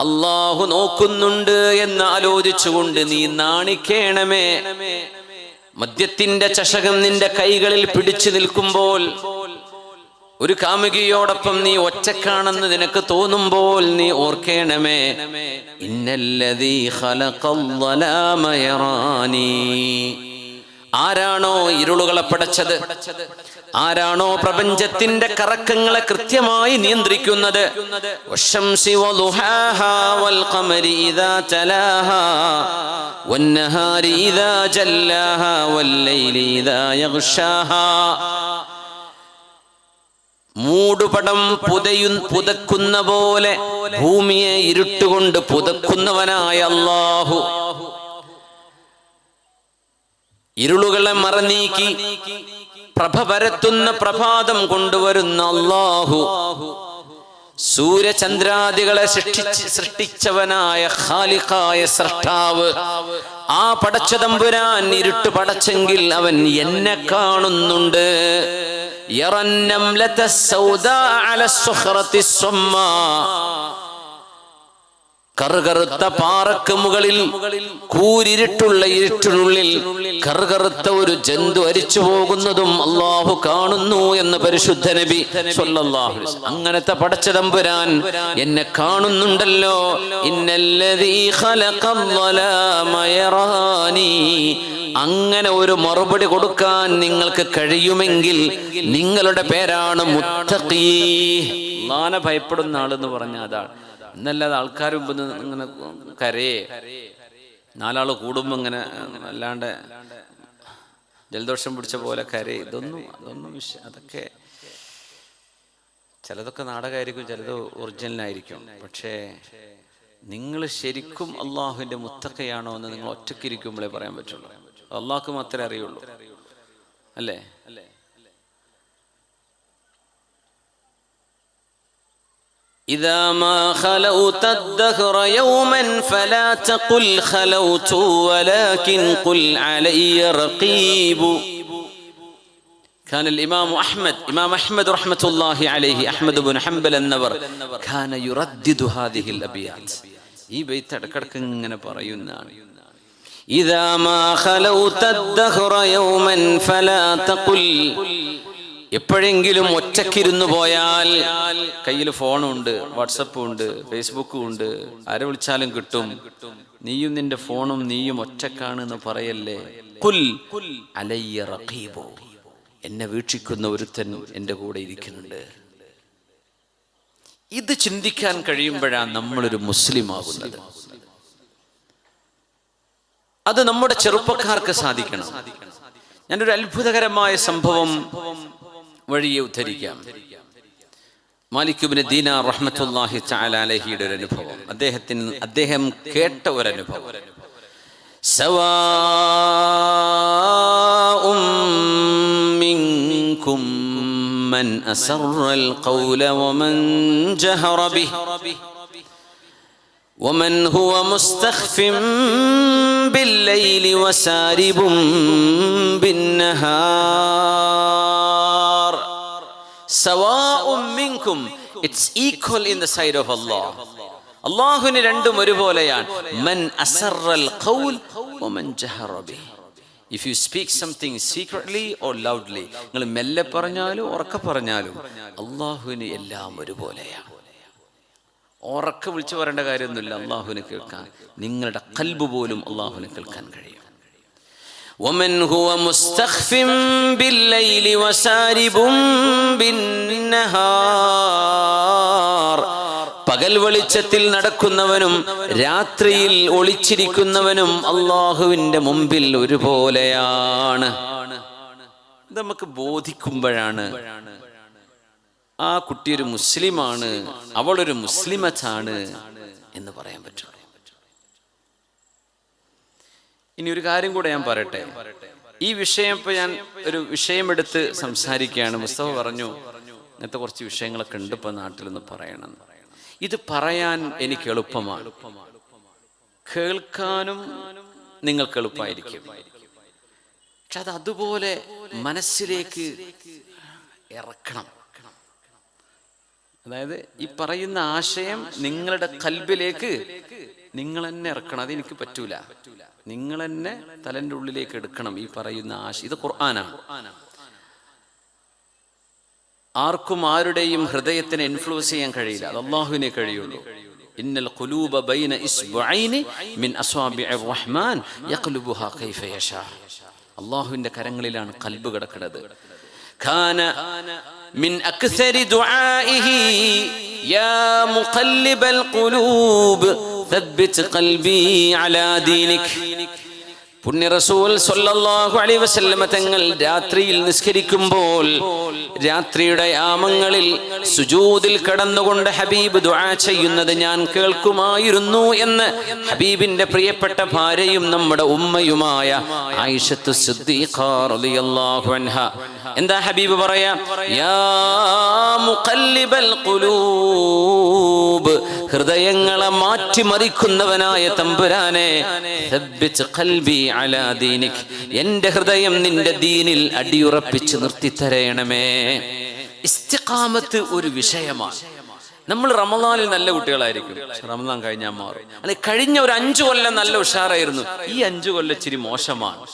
അള്ളാഹു നോക്കുന്നുണ്ട് എന്ന് ആലോചിച്ചുകൊണ്ട് നീ നാണിക്കേണമേ. മദ്യത്തിന്റെ ചഷകം നിന്റെ കൈകളിൽ പിടിച്ചു നിൽക്കുമ്പോൾ ഒരു കാമുകിയോടൊപ്പം നീ ഒറ്റക്കാണെന്ന് നിനക്ക് തോന്നുമ്പോൾ നീ ഓർക്കേണമേ. ഇന്നല്ലതീ ആരാണോ ഇരുളുകളെ പടച്ചത്? ആരാണോ പ്രപഞ്ചത്തിന്റെ കറക്കങ്ങളെ കൃത്യമായി നിയന്ത്രിക്കുന്നത്? മൂടുപടം പുതയു പുതക്കുന്ന പോലെ ഭൂമിയെ ഇരുട്ടുകൊണ്ട് പുതക്കുന്നവനായ അല്ലാഹു. ഇരുളുകളെ മറനീക്കി പ്രഭ പരത്തുന്ന പ്രഭാതം കൊണ്ടുവരുന്ന അള്ളാഹു സൂര്യചന്ദ്രാദികളെ സൃഷ്ടിച്ച് സൃഷ്ടിച്ചവനായ ഖാലിഖായ സൃഷ്ടാവ്. ആ പടച്ചതമ്പുരാൻ ഇരുട്ട് പടച്ചെങ്കിൽ അവൻ എന്നെ കാണുന്നുണ്ട്. കറുകറുത്ത പാറക്ക് മുകളിൽ കൂരിരുട്ടുള്ള ഇരുട്ടിനുള്ളിൽ കറുകറുത്ത ഒരു ജന്തു അരിച്ചു പോകുന്നതും അള്ളാഹു കാണുന്നു എന്ന് പരിശുദ്ധ നബി സ്വല്ലല്ലാഹു. അങ്ങനത്തെ പടച്ചതമ്പുരാൻ എന്നെ കാണുന്നുണ്ടല്ലോ. അങ്ങനെ ഒരു മറുപടി കൊടുക്കാൻ നിങ്ങൾക്ക് കഴിയുമെങ്കിൽ നിങ്ങളുടെ പേരാണ് മുത്തഖീ ഭയപ്പെടുന്ന ആളെന്ന് പറഞ്ഞ അതാണ് എന്നല്ലാതെ ആൾക്കാർ മുമ്പ് ഇങ്ങനെ കരയെ. നാലാൾ കൂടുമ്പോ ഇങ്ങനെ അല്ലാണ്ട് ജലദോഷം പിടിച്ച പോലെ കരയെ. ഇതൊന്നും അതൊന്നും വിഷ അതൊക്കെ ചിലതൊക്കെ നാടകമായിരിക്കും ചിലത് ഒറിജിനലായിരിക്കും. പക്ഷേ നിങ്ങൾ ശരിക്കും അള്ളാഹുവിന്റെ മുത്തക്കയാണോ എന്ന് നിങ്ങൾ ഒറ്റയ്ക്കിരിക്കുമ്പോഴേ പറയാൻ പറ്റുള്ളൂ. അള്ളാഹ്ക്ക് മാത്രമേ അറിയുള്ളൂ. അല്ലേ അല്ലേ? إذا ما خلوت الدهر يوما فلا تقل خلوت ولكن قل علي رقيب كان الإمام أحمد إمام أحمد رحمة الله عليه أحمد بن حنبل النبر كان يردد هذه الأبيات ഈ ബെയ്ത്ത് ഇടക്കിടക്ക് ഇങ്ങനെ പറയുന്നതാണ് إذا ما خلوت الدهر يوما فلا تقل എപ്പോഴെങ്കിലും ഒറ്റക്കിരുന്നു പോയാൽ കയ്യിൽ ഫോണുണ്ട് വാട്സപ്പും ഉണ്ട് ഫേസ്ബുക്കും ഉണ്ട്. ആരെ വിളിച്ചാലും കിട്ടും. നീയും നിന്റെ ഫോണും നീയും ഒറ്റക്കാണ് എന്ന് പറയല്ലേ? കുൽ അലയ്യ റഖീബു. എന്നെ വീക്ഷിക്കുന്ന ഒരുത്തൻ എന്റെ കൂടെ ഇരിക്കുന്നുണ്ട്. ഇത് ചിന്തിക്കാൻ കഴിയുമ്പോഴാണ് നമ്മളൊരു മുസ്ലിം ആകുന്നത്. അത് നമ്മുടെ ചെറുപ്പക്കാർക്ക് സാധിക്കണം. ഞാനൊരു അത്ഭുതകരമായ സംഭവം വഴിയെ ഉദ്ധരിക്കാം മാലിക്കുബിന് ദീന റഹ്മത്തുല്ലാഹി തആല അലഹിയുടെ ഒരു അനുഭവം അദ്ദേഹത്തിന് അദ്ദേഹം കേട്ട ഒരു അനുഭവം സവാഉം മിൻകും മൻ അസറൽ ഖൗല വമൻ ജഹറ ബിഹി ومن هو مستخف بالليل وسارب بالنهار മിൻകും it's equal in the side of Allah അള്ളാഹുവിന് രണ്ടും ഒരുപോലെയാണ്. മൻ അസറൽ ഖൗൽ വമൻ ജഹറ B if you speak something secretly or loudly നിങ്ങൾ മെല്ലെ പറഞ്ഞാലും ഉറക്കെ പറഞ്ഞാലും അള്ളാഹുവിന് എല്ലാം ഒരുപോലെയാണ്. ഉറക്കെ വിളിച്ചു പറയേണ്ട കാര്യമൊന്നുമില്ല അള്ളാഹുവിനെ കേൾക്കാൻ. നിങ്ങളുടെ കൽബ് പോലും അള്ളാഹുവിനെ കേൾക്കാൻ കഴിയും. ومن هو مستخف بالليل وسارب بالنهار പകൽ വെളിച്ചത്തിൽ നടക്കുന്നവനും രാത്രിയിൽ ഒളിച്ചിരിക്കുന്നവനും അള്ളാഹുവിന്റെ മുമ്പിൽ ഒരുപോലെയാണ് ഇത് നമുക്ക് ബോധിക്കുമ്പോഴാണ് ആ കുട്ടി ഒരു മുസ്ലിമാണ് അവളൊരു മുസ്ലിമച്ചാണ് എന്ന് പറയാൻ പറ്റും ഇനി ഒരു കാര്യം കൂടെ ഞാൻ പറയട്ടെ. ഈ വിഷയം ഇപ്പൊ ഞാൻ ഒരു വിഷയമെടുത്ത് സംസാരിക്കുകയാണ്. മുസ്തഫ പറഞ്ഞു ഇന്നത്തെ കുറച്ച് വിഷയങ്ങളൊക്കെ ഉണ്ട് ഇപ്പൊ നാട്ടിലൊന്ന് പറയണം. ഇത് പറയാൻ എനിക്ക് എളുപ്പമാണ്. കേൾക്കാനും നിങ്ങൾക്ക് എളുപ്പമായിരിക്കും. പക്ഷെ അത് അതുപോലെ മനസ്സിലേക്ക് ഇറക്കണം. അതായത് ഈ പറയുന്ന ആശയം നിങ്ങളുടെ കൽബിലേക്ക് നിങ്ങൾ തന്നെ ഇറക്കണം. അതെനിക്ക് പറ്റൂല. നിങ്ങൾ തന്നെ തലന്റെ ഉള്ളിലേക്ക് എടുക്കണം ഈ പറയുന്ന ആശ ഇത് ഖുർആനാണ്. ആർക്കും ആരുടെയും ഹൃദയത്തിനെ ഇൻഫ്ലുവൻസ് ചെയ്യാൻ കഴിയില്ല. അത് അള്ളാഹുവിനെ കഴിയുള്ളൂ. ഇന്നൽ ഖുലൂബ ബൈന ഇസ്ബഅൈനി മിൻ അസ്വാബിഇർ റഹ്മാൻ യഖ്ലുബുഹാ കൈഫ യശാ. അള്ളാഹുവിന്റെ കരങ്ങളിലാണ് കൽബ് കിടക്കുന്നത്. ഖാന മിൻ അക്സരി ദുആഇഹി യാ മുഖല്ലിബൽ ഖുലൂബ് പുണ്യ റസൂൽ സൊല്ലാഹു അലൈ വസല്ലമ തങ്ങൾ രാത്രിയിൽ നിസ്കരിക്കുമ്പോൾ രാത്രിയുടെ യാമങ്ങളിൽ സുജൂതിൽ കടന്നുകൊണ്ട് ഹബീബ് ദുആ ചെയ്യുന്നത് ഞാൻ കേൾക്കുമായിരുന്നു എന്ന് ഹബീബിന്റെ പ്രിയപ്പെട്ട ഭാര്യയും നമ്മുടെ ഉമ്മയുമായ ആയിഷത്തു റളിയല്ലാഹു അൻഹ. എന്താ ഹബീബ് പറയാ? യാ മുഖല്ലിബൽ ഖുലൂബ് ഹൃദയങ്ങളെ മാറ്റിമറിക്കുന്നവനായ തമ്പുരാനെ എന്റെ ഹൃദയം നിന്റെ ദീനിൽ അടിയുറപ്പിച്ച് നിർത്തിത്തരയണമേ. ഇസ്തിഖാമത്ത് ഒരു വിഷയമാണ്. നമ്മൾ റമദാനിൽ നല്ല കുട്ടികളായിരിക്കും. റമദാൻ കഴിഞ്ഞാൽ മാറും. അല്ലെ കഴിഞ്ഞ ഒരു അഞ്ചു കൊല്ലം നല്ല ഉഷാറായിരുന്നു. ഈ അഞ്ചു കൊല്ലം ഇച്ചിരി മോശമാണ്.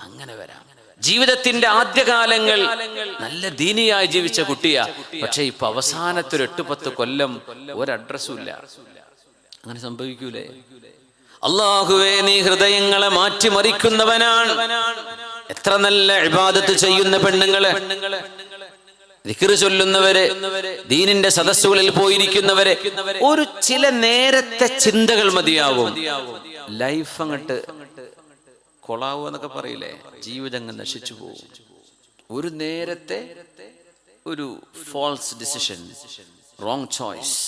അങ്ങനെ വരാം. ജീവിതത്തിന്റെ ആദ്യകാലങ്ങൾ നല്ല ദീനിയായി ജീവിച്ച കുട്ടിയാ. പക്ഷെ ഇപ്പൊ അവസാനത്തെ ഒരു എട്ട് പത്ത് കൊല്ലം ഒരു അഡ്രസ്സും ഇല്ല. അങ്ങനെ സംഭവിക്കൂലേ? അള്ളാഹുവേ നീ ഹൃദയങ്ങളെ മാറ്റിമറിക്കുന്നവനാണ്. എത്ര നല്ല ഇബാദത്ത് ചെയ്യുന്ന പെണ്ണുങ്ങളെ. ചൊല്ലുന്നവര് ദീനിന്റെ സദസ്സുകളിൽ പോയിരിക്കുന്നവരെ ഒരു ചില നേരത്തെ ചിന്തകൾ മതിയാവും. ലൈഫ് അങ്ങോട്ട് കൊളാവുക എന്നൊക്കെ പറയില്ലേ? ജീവിതങ്ങൾ നശിച്ചു പോകും. ഒരു നേരത്തെ ഒരു ഫോൾസ് ഡിസിഷൻ റോങ് ചോയ്സ്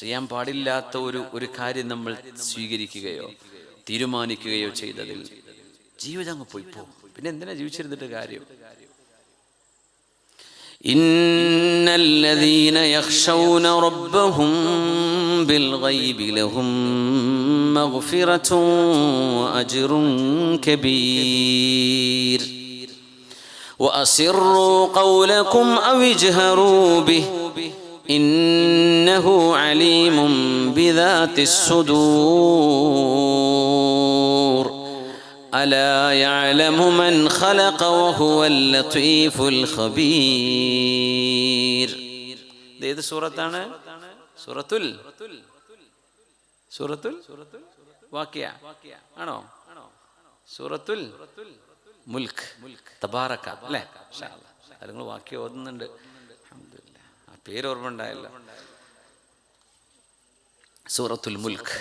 ചെയ്യാൻ പാടില്ലാത്ത ഒരു ഒരു കാര്യം നമ്മൾ സ്വീകരിക്കുകയോ തീരുമാനിക്കുകയോ ചെയ്തതിൽ ജീവിതം അങ്ങ് പോയി പോകും. പിന്നെ എന്തിനാ ജീവിച്ചിരുന്നിട്ട് കാര്യം? ഇന്നല്ലദീന യഖ്ഷൗന റബ്ബഹും بالغيب لهم مغفرة وأجر كبير وأسروا قولكم أو اجهروا به إنه عليم بذات الصدور ألا يعلم من خلق وهو اللطيف الخبير ഏത് സൂറത്താണ് സൂറത്തുൽ സൂറത്തുൽ വാക്യ ആണോ സൂറത്തുൽ മുൽക്ക് തബാറക്ക അല്ലേ നിങ്ങൾ വാക്യം ഓതുന്നുണ്ട് അൽഹംദുലില്ലാ. ആ പേര് ഓർമ്മ ഉണ്ടായല്ലോ സൂറത്തുൽ മുൽക്ക്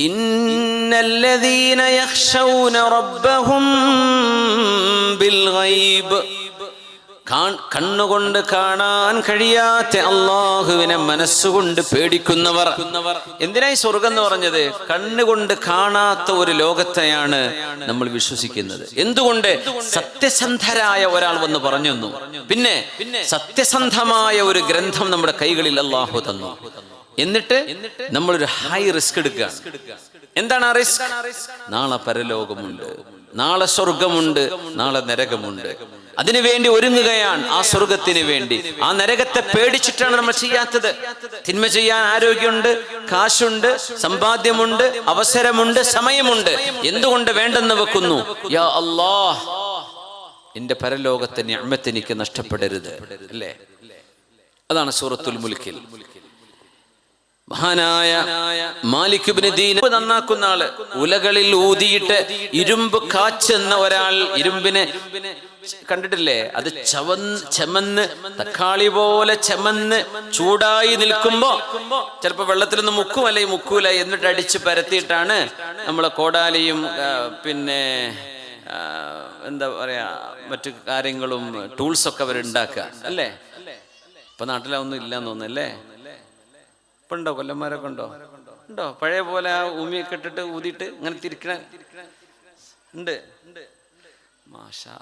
إن الذين يخشون ربهم بالغيب കാൺ- കണ്ണുകൊണ്ട് കാണാൻ കഴിയാത്ത അള്ളാഹുവിനെ മനസ്സുകൊണ്ട് പേടിക്കുന്നവർ. എന്തിനായി സ്വർഗം എന്ന് പറഞ്ഞത്? കണ്ണുകൊണ്ട് കാണാത്ത ഒരു ലോകത്തെയാണ് നമ്മൾ വിശ്വസിക്കുന്നത്. എന്തുകൊണ്ട്? സത്യസന്ധരായ ഒരാൾ വന്ന് പറഞ്ഞു പിന്നെ സത്യസന്ധമായ ഒരു ഗ്രന്ഥം നമ്മുടെ കൈകളിൽ അള്ളാഹു തന്നു. എന്നിട്ട് നമ്മളൊരു ഹൈ റിസ്ക് എടുക്കുക. എന്താണ് ആ റിസ്ക്? നാളെ പരലോകമുണ്ട്. നാളെ സ്വർഗമുണ്ട് നാളെ നരകമുണ്ട്. അതിനുവേണ്ടി ഒരുങ്ങുകയാണ് ആ സ്വർഗത്തിന് വേണ്ടി. ആ നരകത്തെ പേടിച്ചിട്ടാണ് നമ്മൾ ചെയ്യാത്തത്. തിന്മ ചെയ്യാൻ ആരോഗ്യമുണ്ട് കാശുണ്ട് സമ്പാദ്യമുണ്ട് അവസരമുണ്ട് സമയമുണ്ട്. എന്തുകൊണ്ട് വേണ്ടെന്ന് വെക്കുന്നു? യാ അല്ലാഹ് എന്റെ പരലോകത്തെ ഞാമത്ത് എനിക്ക് നഷ്ടപ്പെടരുത്. അല്ലേ? അതാണ് സൂറത്തുൽ മുൽക്കിൽ. മഹാനായ മാലിക് ഇബ്നു ദീൻ നന്നാക്കുന്ന ആൾ. ഉലകളിൽ ഊതിയിട്ട് ഇരുമ്പ് കാച്ചെന്ന ഒരാൾ ഇരുമ്പിനെ കണ്ടിട്ടില്ലേ? അത് ചവന്ന് ചെമന്ന് തക്കാളി പോലെ ചെമന്ന് ചൂടായി നിൽക്കുമ്പോ ചിലപ്പോ വെള്ളത്തിലൊന്ന് മുക്കും അല്ലെങ്കിൽ മുക്കൂല എന്നിട്ട് അടിച്ച് പരത്തിയിട്ടാണ് നമ്മളെ കോടാലിയും പിന്നെ എന്താ പറയാ മറ്റു കാര്യങ്ങളും ടൂൾസ് ഒക്കെ അവരുണ്ടാക്കുക അല്ലേ? ഇപ്പൊ നാട്ടിലൊന്നും ഇല്ലാന്ന് തോന്നുന്നല്ലേ ഇപ്പൊ ഉണ്ടോ കൊല്ലന്മാരൊക്കെ ഉണ്ടോ? ഉണ്ടോ? പഴയ പോലെ ആ ഉമിയൊക്കെ ഇട്ടിട്ട് ഊതിയിട്ട് ഇങ്ങനെ തിരിക്കണ ഉണ്ട്. മാഷാ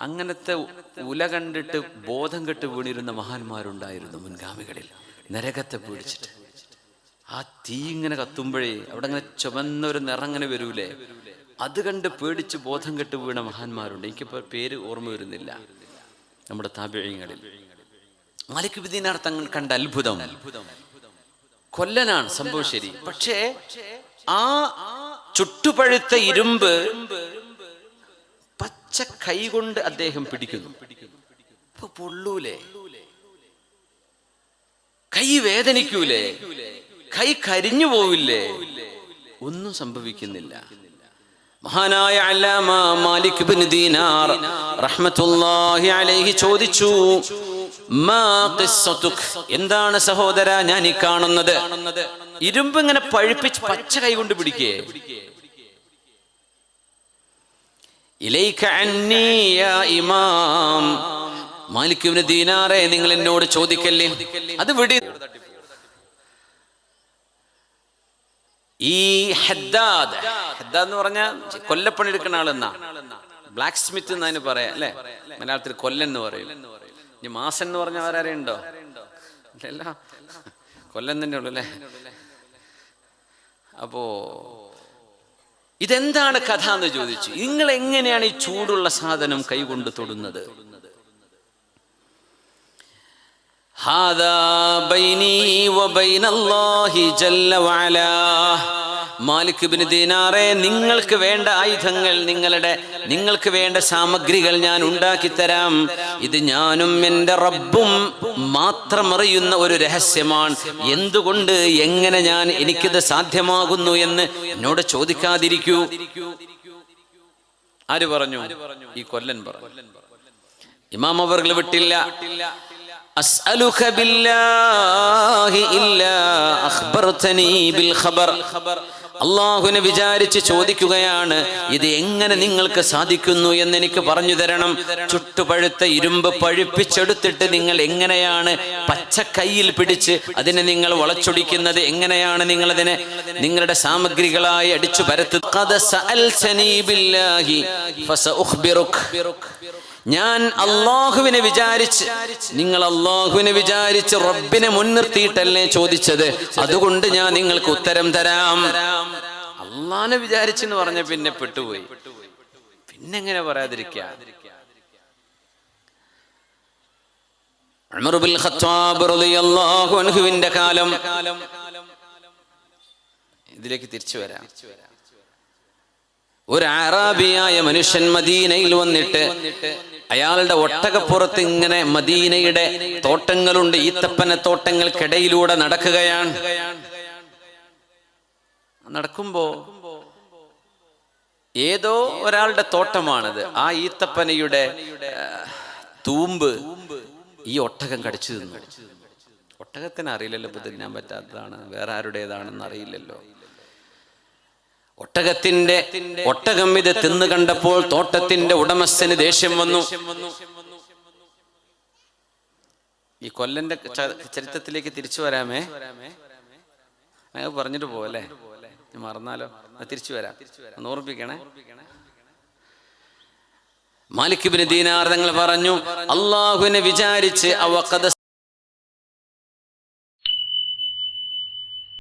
അങ്ങനത്തെ ഉല കണ്ടിട്ട് ബോധം കെട്ട് വീണിരുന്ന മഹാന്മാരുണ്ടായിരുന്നു മുൻഗാമികളിൽ. നരകത്തെ പിടിച്ചിട്ട്. ആ തീ ഇങ്ങനെ കത്തുമ്പോഴേ അവിടെ അങ്ങനെ ചുമന്ന ഒരു നിറം വരൂലേ? അത് കണ്ട് പേടിച്ച് ബോധം കെട്ട് വീണ മഹാന്മാരുണ്ട്. എനിക്കിപ്പോ പേര് ഓർമ്മ വരുന്നില്ല. നമ്മുടെ താപിഴങ്ങളിൽ മാലിക് ബിൻ തങ്ങൾ കണ്ട അത്ഭുതം. കൊല്ലനാണ് സംഭവം ശരി. പക്ഷേ ആ ചുട്ടുപഴുത്ത ഇരുമ്പ് പച്ച കൈ കൊണ്ട് അദ്ദേഹം പിടിക്കുന്നു. പൊള്ളൂലേ? കൈ വേദനിക്കൂലേ? കൈ കരിഞ്ഞു പോവില്ലേ? ഒന്നും സംഭവിക്കുന്നില്ല. മഹാനായ അല്ലാമ മാലിക് ബിൻ ദീനാർ റഹ്മത്തുള്ളാഹി അലൈഹി ചോദിച്ചു എന്താണ് സഹോദര ഞാൻ ഈ കാണുന്നത്. ഇരുമ്പ് ഇങ്ങനെ പഴുപ്പിച്ച് പച്ച കൈ കൊണ്ട് പിടിക്കേ. ഇലൈക അന്നീ യാ ഇമാം. മാലിക് ഇബ്നു ദീനാറെ നിങ്ങൾ എന്നോട് ചോദിക്കല്ലേ? അത് വിടി. ഈ എന്ന് പറഞ്ഞാൽ കൊല്ലപ്പണി എടുക്കുന്ന ആളെന്നാ. ബ്ലാക്ക് സ്മിത്ത് എന്നതിന് പറയാം അല്ലെ? മലയാളത്തിൽ കൊല്ലൻ എന്ന് പറയും. ഇനി മാസൻ എന്ന് പറഞ്ഞ കൊല്ലം ഉണ്ടോ? അല്ല കൊല്ലം തന്നെ ഉള്ളു അല്ലേ? അപ്പോ ഇതെന്താണ് കഥ എന്ന് ചോദിച്ചു. നിങ്ങൾ എങ്ങനെയാണ് ഈ ചൂടുള്ള സാധനം കൈകൊണ്ട് തൊടുന്നത്? ഹാദാ ബൈനി ബൈനല്ലാഹി ജല്ല വഅലാ. മാലിക് ബിൻ ദീനാറെ നിങ്ങൾക്ക് വേണ്ട ആയുധങ്ങൾ നിങ്ങളുടെ നിങ്ങൾക്ക് വേണ്ട സാമഗ്രികൾ ഞാൻ ഉണ്ടാക്കി തരാം ഇത് ഞാനും എൻ്റെ റബ്ബും മാത്രം അറിയുന്ന ഒരു രഹസ്യമാണ് എന്തുകൊണ്ട് എങ്ങനെ ഞാൻ എനിക്കിത് സാധ്യമാകുന്നു എന്ന് എന്നോട് ചോദിക്കാതിരിക്കൂ ആര് പറഞ്ഞു ഈ കൊല്ലൻ പറഞ്ഞു ഇമാം അവർകൾ വിട്ടില്ല أسألك بالله إلا أخبرتني بالخبر അള്ളാഹുവിനെ വിചാരിച്ച് ചോദിക്കുകയാണ് ഇത് എങ്ങനെ നിങ്ങൾക്ക് സാധിക്കുന്നു എന്ന് എനിക്ക് പറഞ്ഞു തരണം. ചുട്ടുപഴുത്ത ഇരുമ്പ് പഴുപ്പിച്ചെടുത്തിട്ട് നിങ്ങൾ എങ്ങനെയാണ് പച്ച പച്ചക്കൈയിൽ പിടിച്ച് അതിനെ നിങ്ങൾ വളച്ചൊടിക്കുന്നത് എങ്ങനെയാണ് നിങ്ങൾ അതിനെ നിങ്ങളുടെ സാമഗ്രികളായി അടിച്ചു പരത്തുന്നത്? ഞാൻ അള്ളാഹുവിനെ വിചാരിച്ച് നിങ്ങൾ അള്ളാഹുവിനെ വിചാരിച്ച് റബ്ബിനെ മുൻനിർത്തിയിട്ടല്ലേ ചോദിച്ചത്? അതുകൊണ്ട് ഞാൻ നിങ്ങൾക്ക് ഉത്തരം തരാം. അള്ളഹാനെ വിചാരിച്ചെന്ന് പറഞ്ഞ പിന്നെ പെട്ടുപോയി. പിന്നെങ്ങനെ പറയാതിരിക്ക? അൻഹുവിന്റെ കാലം. ഇതിലേക്ക് തിരിച്ചു വരാം. ഒരു ആറാബിയായ മനുഷ്യൻ മദീനയിൽ വന്നിട്ട് അയാളുടെ ഒട്ടകപ്പുറത്ത് ഇങ്ങനെ മദീനയുടെ തോട്ടങ്ങളുണ്ട് ഈത്തപ്പന തോട്ടങ്ങൾക്കിടയിലൂടെ നടക്കുകയാണ്. നടക്കുമ്പോ ഏതോ ഒരാളുടെ തോട്ടമാണത്. ആ ഈത്തപ്പനയുടെ തൂമ്പ് ഈ ഒട്ടകം കടിച്ചു തിന്നു. ഒട്ടകത്തിന് അറിയില്ലല്ലോ തിന്നാൻ പറ്റാത്തതാണ് വേറെ ആരുടേതാണെന്ന് അറിയില്ലല്ലോ ഒട്ടകത്തിന്റെ ഒട്ടകം ഇത് തിന്നു കണ്ടപ്പോൾ തോട്ടത്തിന്റെ ഉടമസ്ഥന് ദേഷ്യം വന്നു. ഈ കൊല്ലന്റെ ചരിത്രത്തിലേക്ക് തിരിച്ചു വരാമേ. ഞാൻ പറഞ്ഞിട്ട് പോവല്ലേ? മറന്നാലോ? തിരിച്ചു വരാം. ഒന്ന് ഓർപ്പിക്കണേ മാലിക്കിബിന് ദീനാർ തങ്ങൾ പറഞ്ഞു അള്ളാഹുവിനെ വിചാരിച്ച് അവക്കത്